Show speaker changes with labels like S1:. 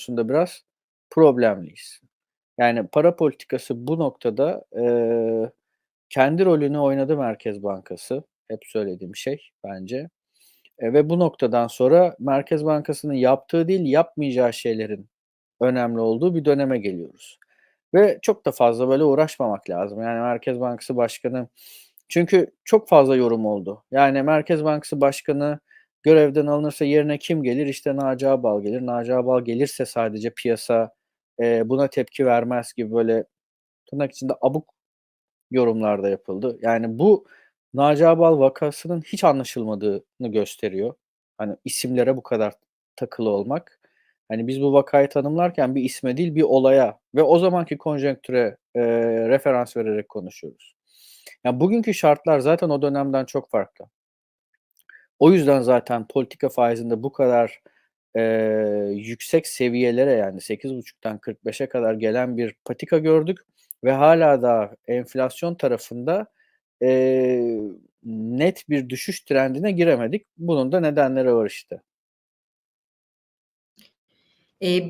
S1: konusunda biraz problemliyiz. Yani para politikası bu noktada, eee, kendi rolünü oynadı Merkez Bankası. Hep söylediğim şey bence. Eee, ve bu noktadan sonra Merkez Bankası'nın yaptığı değil, yapmayacağı şeylerin önemli olduğu bir döneme geliyoruz. Ve çok da fazla böyle uğraşmamak lazım. Yani Merkez Bankası Başkanı çünkü çok fazla yorum oldu. Yani Merkez Bankası Başkanı görevden alınırsa yerine kim gelir? İşte Naci Ağbal gelir. Naci Ağbal gelirse sadece piyasa, eee, buna tepki vermez gibi böyle tırnak içinde abuk yorumlar da yapıldı. Yani bu Naci Ağbal vakasının hiç anlaşılmadığını gösteriyor. Hani isimlere bu kadar takılı olmak. Hani biz bu vakayı tanımlarken bir isme değil bir olaya ve o zamanki konjonktüre, eee, referans vererek konuşuyoruz. Ya, bugünkü şartlar zaten o dönemden çok farklı. O yüzden zaten politika faizinde bu kadar, eee, yüksek seviyelere yani 8.5'tan 45'e kadar gelen bir patika gördük ve hâlâ daha enflasyon tarafında, eee, net bir düşüş trendine giremedik. Bunun da nedenleri var işte.
S2: Eee